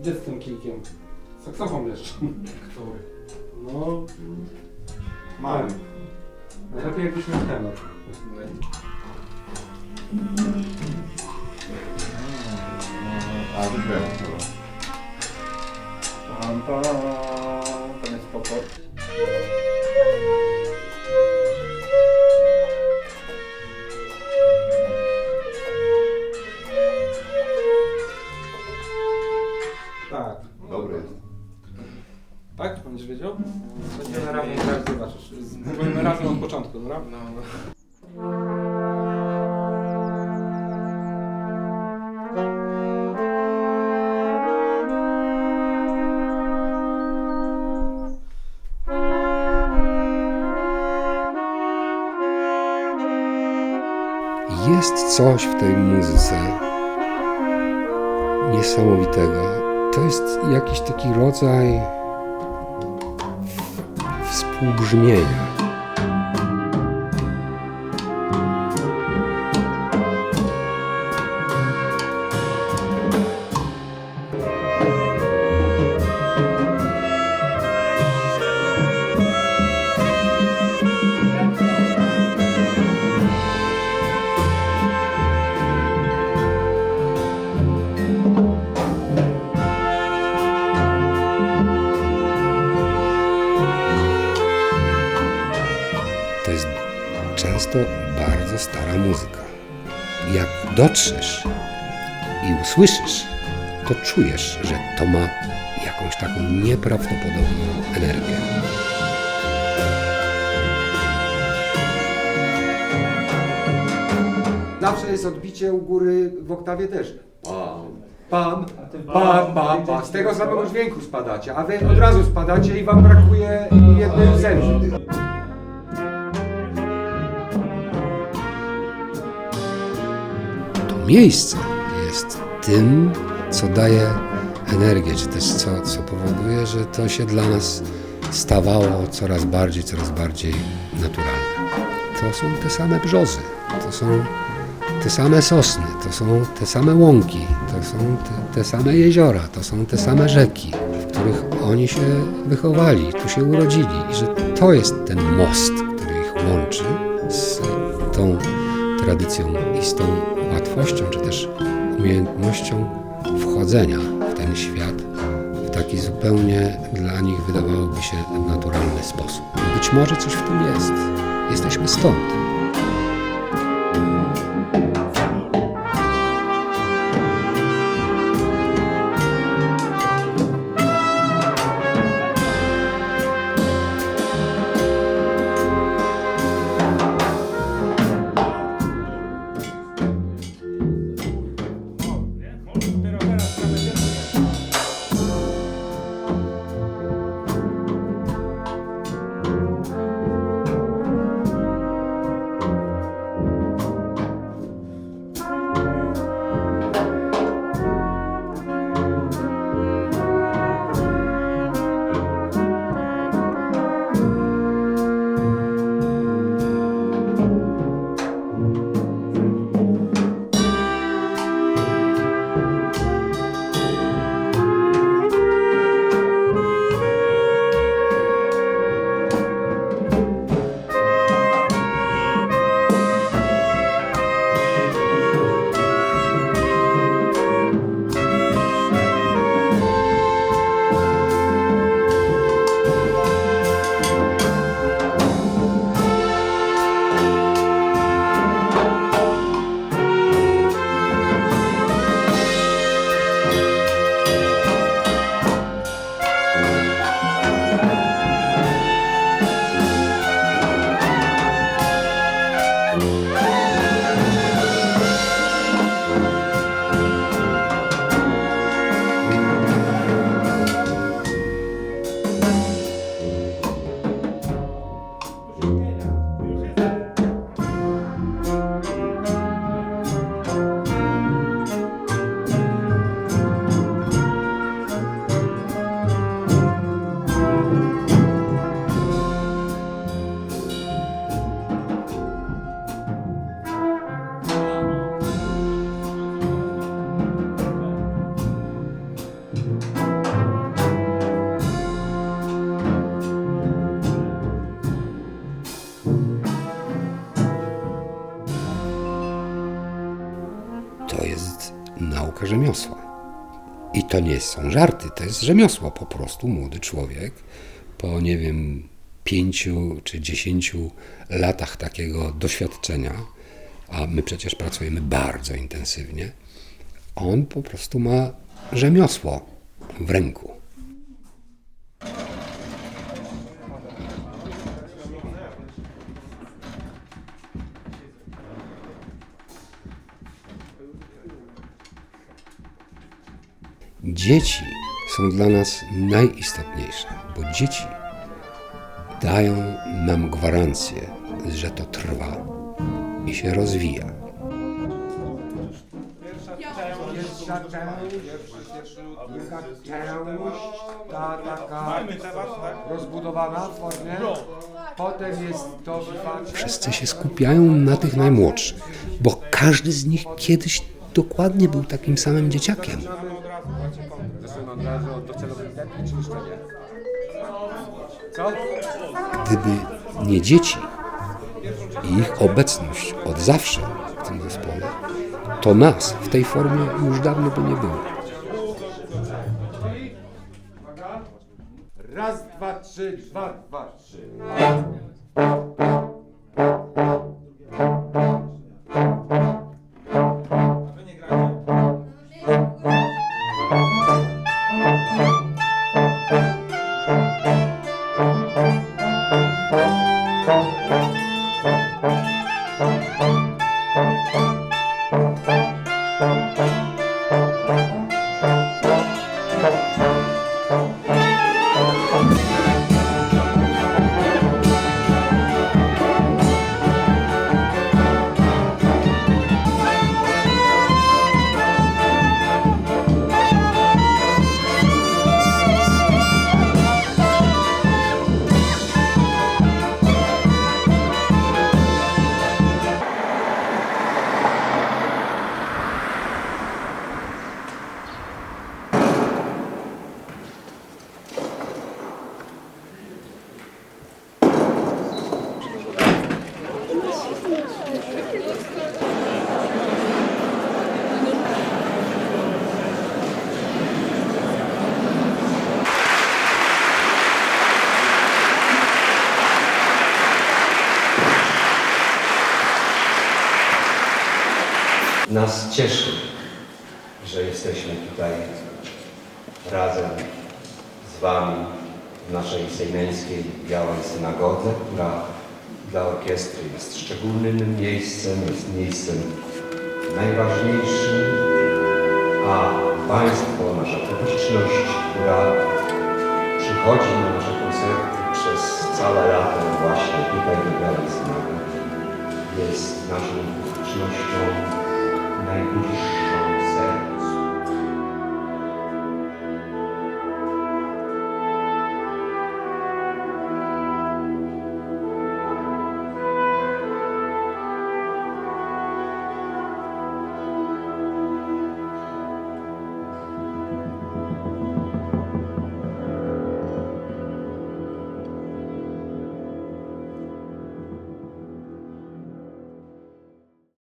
Gdzie z tym kijkiem? Saksofon jeszcze. Który? No, Mamy. najlepiej jakbyś miał tenor. A, wybrałem. Dobra. Pam, tam jest spoko. Wiedział? Będziemy razem grać, zobaczysz. Spróbujemy razem od początku, dobra? No, no. Jest coś w tej muzyce niesamowitego. To jest jakiś taki rodzaj współbrzmienia. Jest często bardzo stara muzyka. Jak dotrzesz i usłyszysz, to czujesz, że to ma jakąś taką nieprawdopodobną energię. Zawsze jest odbicie u góry w oktawie też. Pan, pan, pan, pan. Z tego samego dźwięku spadacie, a wy od razu spadacie i wam brakuje jednej zęby. Miejsce jest tym, co daje energię, czy też co, co powoduje, że to się dla nas stawało coraz bardziej, coraz bardziej naturalne. To są te same brzozy, to są te same sosny, to są te same łąki, to są te, te same jeziora, to są te same rzeki, w których oni się wychowali, tu się urodzili i że to jest ten most, który ich łączy z tą tradycją i z tą łatwością, czy też umiejętnością wchodzenia w ten świat w taki zupełnie dla nich wydawałoby się naturalny sposób. Być może coś w tym jest. Jesteśmy stąd. Yeah. I to nie są żarty, to jest rzemiosło. Po prostu młody człowiek po, nie wiem, pięciu czy dziesięciu latach takiego doświadczenia, a my przecież pracujemy bardzo intensywnie, on po prostu ma rzemiosło w ręku. Dzieci są dla nas najistotniejsze, bo dzieci dają nam gwarancję, że to trwa i się rozwija. Część, ta taka rozbudowana w formie. Potem jest to. Wszyscy się skupiają na tych najmłodszych, bo każdy z nich kiedyś dokładnie był takim samym dzieciakiem. Zaczynam od razu od docelowych depli, czy jeszcze nie? Co? Gdyby nie dzieci i ich obecność od zawsze w tym zespole, to nas w tej formie już dawno by nie było. Raz, dwa, trzy, dwa, dwa, trzy. Nas cieszy, że jesteśmy tutaj razem z Wami w naszej sejmeńskiej Białej Synagodze, która dla orkiestry jest szczególnym miejscem, jest miejscem najważniejszym, a Państwo, nasza publiczność, która przychodzi na nasze koncerty przez całe lato właśnie tutaj do Białej Synagogi, jest naszą publicznością Amém.